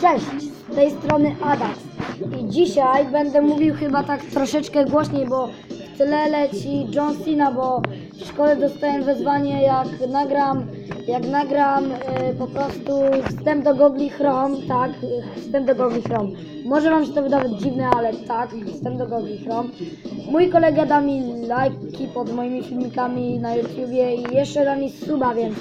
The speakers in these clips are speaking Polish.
Cześć, z tej strony Adax. I dzisiaj będę mówił chyba tak troszeczkę głośniej, bo w tle leci John Cena, bo w szkole dostałem wezwanie jak nagram, jak nagram e, po prostu wstęp do Google Chrome, tak, e, wstęp do Google Chrome. Może wam się to wydawać dziwne, ale tak, wstęp do Google Chrome. Mój kolega da mi lajki pod moimi filmikami na YouTubie i jeszcze da mi suba, więc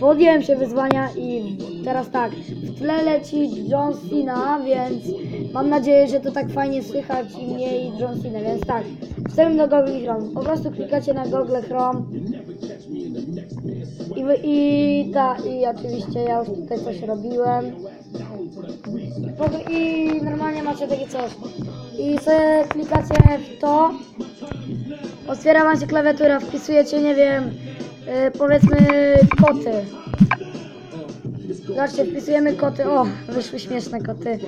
Podjąłem się wyzwania i teraz tak, w tle leci John Cena, więc mam nadzieję, że to tak fajnie słychać i mnie i John Cena, więc tak, wstęp do Google Chrome. Po prostu klikacie na Google Chrome i, i, ta, i oczywiście ja już tutaj coś robiłem. I normalnie macie takie coś. I sobie klikacie w to, otwiera wam się klawiatura, wpisujecie, nie wiem, y, powiedzmy koty. Zobaczcie, wpisujemy koty. O, wyszły śmieszne koty.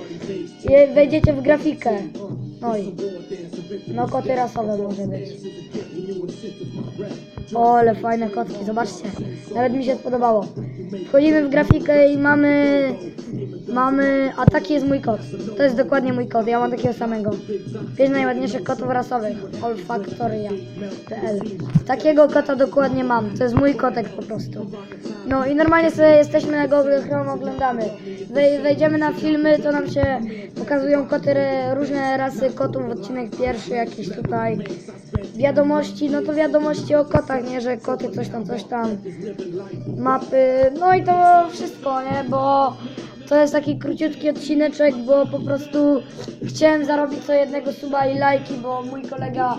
Wejdziecie w grafikę. I. No koty rasowe może być. O, ale fajne kotki, zobaczcie. Nawet mi się spodobało. Wchodzimy w grafikę i mamy. Mamy. A taki jest mój kot. To jest dokładnie mój kot. Ja mam takiego samego. Pięć najładniejszych kotów rasowych. Olfactoria.pl Takiego kota dokładnie mam. To jest mój kotek po prostu. No i normalnie sobie jesteśmy na Google Chrome, oglądamy. Wej- Wejdziemy na filmy, to nam się pokazują koty, różne rasy kotów, odcinek pierwszy jakiś tutaj. Wiadomości, no to wiadomości o kotach, nie, że koty coś tam, coś tam. Mapy, no i to wszystko, nie, bo to jest taki króciutki odcineczek, bo po prostu chciałem zarobić co jednego suba i lajki, bo mój kolega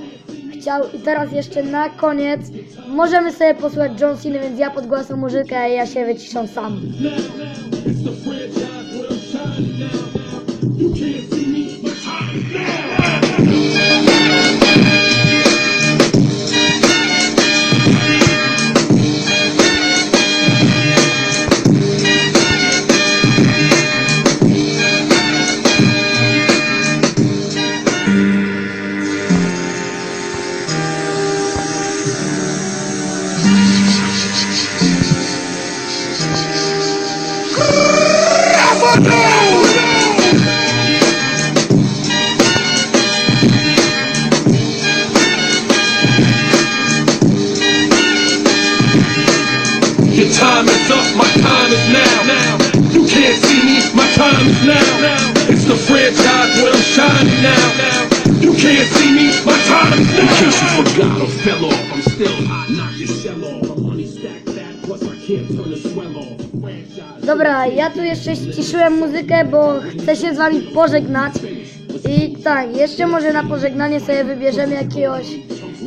chciał i teraz jeszcze na koniec możemy sobie posłuchać John Cena, więc ja podgłaszam muzykę, a ja się wyciszam sam. Me, my time is now. It's the franchise where I'm shining now. now. You can't see me, my time is now. In case you forgot or fell off, I'm still hot, knock your shell off. My money stacked fat, plus I can't turn the swell off. Dobra, ja tu jeszcze ściszyłem muzykę, bo chcę się z wami pożegnać. I tak, jeszcze może na pożegnanie sobie wybierzemy jakiegoś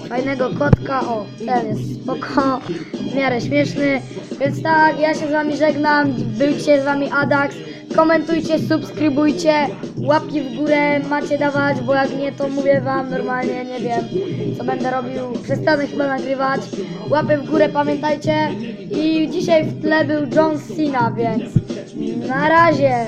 fajnego kotka. O, ten jest spoko, w miarę śmieszny. Więc tak, ja się z wami żegnam. Był dzisiaj z wami Adax. Komentujcie, subskrybujcie, łapki w górę macie dawać, bo jak nie, to mówię wam normalnie, nie wiem, co będę robił. Przestanę chyba nagrywać. Łapy w górę, pamiętajcie. I dzisiaj w tle był John Cena, więc na razie.